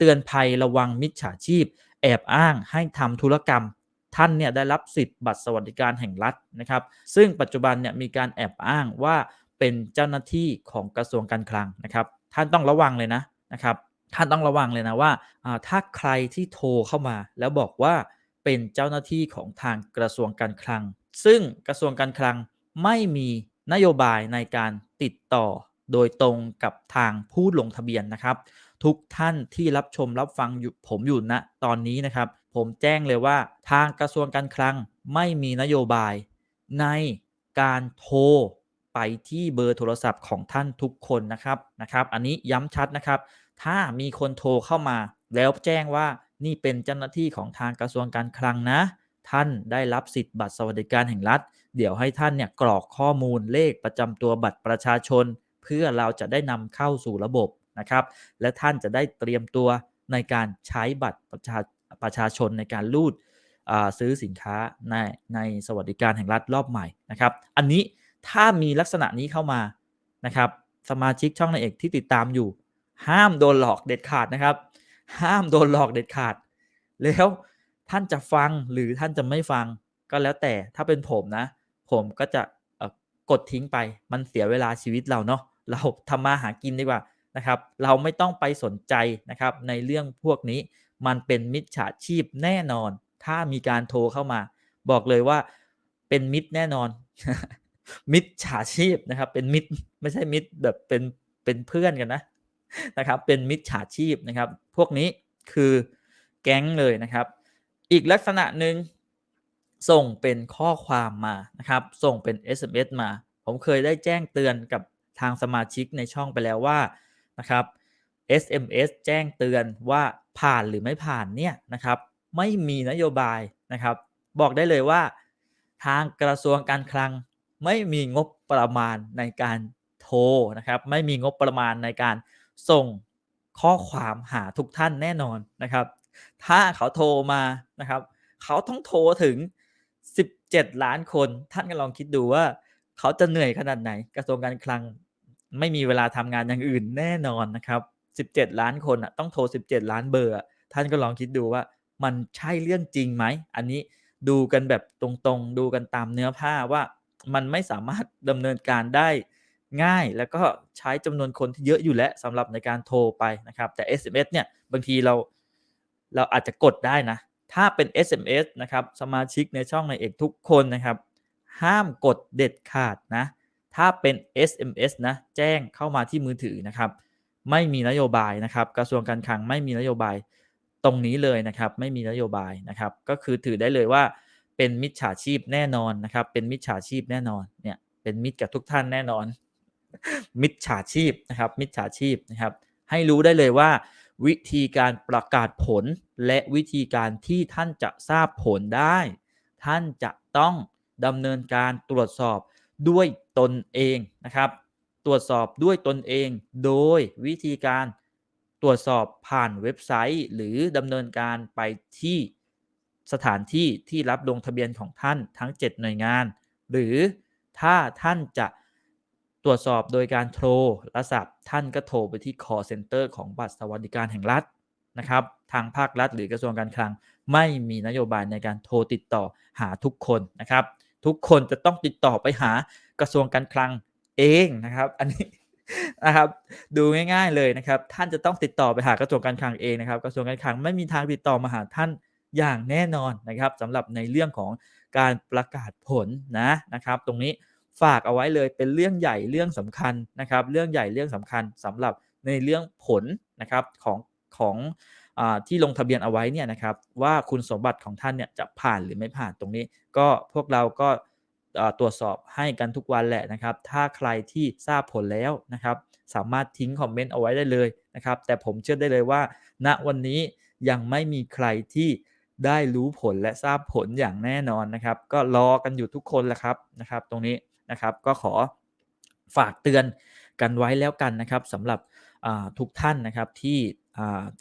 เตือนภัยระวังมิจฉาชีพ แอบอ้างให้ทำธุรกรรม ท่านเนี่ยได้รับสิทธิ์บัตรสวัสดิการแห่งรัฐนะครับ ซึ่งปัจจุบันเนี่ยมีการแอบอ้างว่าเป็นเจ้าหน้าที่ของกระทรวงการคลังนะครับ ท่านต้องระวังเลยนะนะครับ ท่านต้องระวังเลยนะว่าอ่าถ้าใครที่โทรเข้ามา แล้วบอกว่าเป็นเจ้าหน้าที่ของทางกระทรวงการคลัง ซึ่งกระทรวงการคลังไม่มีนโยบายในการติดต่อโดยตรงกับทางผู้ลงทะเบียนนะครับ ทุกท่านที่รับชมรับฟังอยู่ผมอยู่ณตอนนี้นะครับ ผมแจ้งเลยว่าทางกระทรวงการคลังไม่มีนโยบาย ในการโทรไปที่เบอร์โทรศัพท์ของท่านทุกคนนะครับนะครับ อันนี้ย้ำชัดนะครับ ถ้ามีคนโทรเข้ามา แล้วแจ้งว่านี่เป็นเจ้าหน้าที่ของทางกระทรวงการคลังนะ ท่านได้รับสิทธิ์บัตรสวัสดิการแห่งรัฐ เดี๋ยวให้ท่านเนี่ยกรอกข้อมูลเลขประจำตัวบัตรประชาชน เพื่อเราจะได้นำเข้าสู่ระบบ นะครับ และท่านจะได้เตรียมตัวในการใช้บัตรประชาประชาชนในการรูดซื้อสินค้าในในสวัสดิการแห่งรัฐรอบใหม่นะครับ อันนี้ถ้ามีลักษณะนี้เข้ามานะครับ สมาชิกช่องนายเอกที่ติดตามอยู่ ห้ามโดนหลอกเด็ดขาดนะครับ ห้ามโดนหลอกเด็ดขาด แล้วท่านจะฟังหรือท่านจะไม่ฟังก็แล้วแต่ถ้าเป็นผมนะ ผมก็จะกดทิ้งไปมันเสียเวลาชีวิตเราเนาะเราทำมาหากินดีกว่า นะครับ เราไม่ต้องไปสนใจนะครับในเรื่องพวกนี้มันเป็นมิจฉาชีพแน่นอน ถ้ามีการโทรเข้ามา บอกเลยว่าเป็นมิตรแน่นอน มิจฉาชีพนะครับ เป็นมิตรไม่ใช่มิตรแบบเป็นเป็นเพื่อนกันนะนะครับ เป็นมิจฉาชีพนะครับ พวกนี้คือแก๊งเลยนะครับ อีกลักษณะหนึ่งส่งเป็นข้อความมานะครับ ส่งเป็น SMS มา ผมเคยได้แจ้งเตือนกับทางสมาชิกในช่องไปแล้วว่า นะครับ SMS แจ้งเตือนว่าผ่านหรือไม่ผ่านเนี่ยนะครับ ไม่มีนโยบายนะครับ บอกได้เลยว่า ทางกระทรวงการคลังไม่มีงบประมาณในการโทรนะครับ ไม่มีงบประมาณในการส่งข้อความหาทุกท่านแน่นอนนะครับ ถ้าเขาโทรมานะครับ เขาต้องโทรถึง 17 ล้านคน ท่านก็ลองคิดดูว่า เขาจะเหนื่อยขนาดไหนกระทรวงการคลัง ไม่มีเวลาทำงานอย่างอื่นแน่นอนนะครับ 17 ล้านคนอะต้องโทร 17 ล้านเบอร์ ท่านก็ลองคิดดูว่ามันใช่เรื่องจริงไหม อันนี้ดูกันแบบตรงๆ ดูกันตามเนื้อผ้าว่ามันไม่สามารถดำเนินการได้ง่ายแล้วก็ใช้จำนวนคนที่เยอะอยู่แล้วสำหรับในการโทรไปนะครับ แต่ SMS เนี่ยบางทีเราเราอาจจะกดได้นะ ถ้าเป็น SMS นะครับ สมาชิกในช่องในเอกทุกคนนะครับ ห้ามกดเด็ดขาดนะ ถ้าเป็น SMS นะแจ้งเข้ามาที่มือถือนะครับไม่มีนโยบายนะครับ กระทรวงการคลังไม่มีนโยบายตรงนี้เลยนะครับ ไม่มีนโยบายนะครับ ก็คือถือได้เลยว่าเป็นมิจฉาชีพแน่นอนนะครับ เป็นมิจฉาชีพแน่นอนเนี่ยเป็นมิตรกับทุกท่านแน่นอน มิจฉาชีพนะครับ มิจฉาชีพนะครับ ให้รู้ได้เลยว่า วิธีการประกาศผลและวิธีการที่ท่านจะทราบผลได้ ท่านจะต้องดำเนินการตรวจสอบ ด้วยตนเองนะครับ ตรวจสอบด้วยตนเอง โดยวิธีการตรวจสอบผ่านเว็บไซต์ หรือดำเนินการไปที่สถานที่ที่รับลงทะเบียนของท่านทั้ง 7 หน่วยงาน หรือถ้าท่านจะตรวจสอบโดยการโทรศัพท์ ท่านก็โทรไปที่ call center ของบัตรสวัสดิการแห่งรัฐนะครับ ทางภาครัฐหรือกระทรวงการคลัง ไม่มีนโยบายในการโทรติดต่อหาทุกคนนะครับ ทุกคนจะต้องติดต่อไปหากระทรวงการคลังเองนะครับ อันนี้นะครับดูง่าย ๆเลยนะครับ ท่านจะต้องติดต่อไปหากระทรวงการคลังเองนะครับ กระทรวงการคลังไม่มีทางติดต่อมาหาท่านอย่างแน่นอนนะครับสำหรับในเรื่องของการประกาศผลนะนะครับ ตรงนี้ฝากเอาไว้เลยเป็นเรื่องใหญ่เรื่องสำคัญนะครับ เรื่องใหญ่เรื่องสำคัญสำหรับในเรื่องผลนะครับของของ ที่ลงทะเบียนเอาไว้เนี่ยนะครับว่าคุณสมบัติของท่านเนี่ยจะผ่านหรือไม่ผ่านตรงนี้ ก็พวกเราก็ตรวจสอบให้กันทุกวันแหละนะครับ ถ้าใครที่ทราบผลแล้วนะครับ สามารถทิ้งคอมเมนต์เอาไว้ได้เลยนะครับ แต่ผมเชื่อได้เลยว่า ณวันนี้ยังไม่มีใครที่ได้รู้ผลและทราบผลอย่างแน่นอนนะครับ ก็รอกันอยู่ทุกคนแหละครับนะครับ ตรงนี้นะครับก็ขอฝากเตือนกันไว้แล้วกันนะครับสำหรับทุกท่านนะครับที่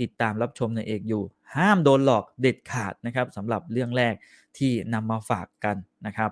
ติดตามรับชมในเอกอยู่ ห้ามโดนหลอกเด็ดขาดนะครับสำหรับเรื่องแรกที่นำมาฝากกันนะครับ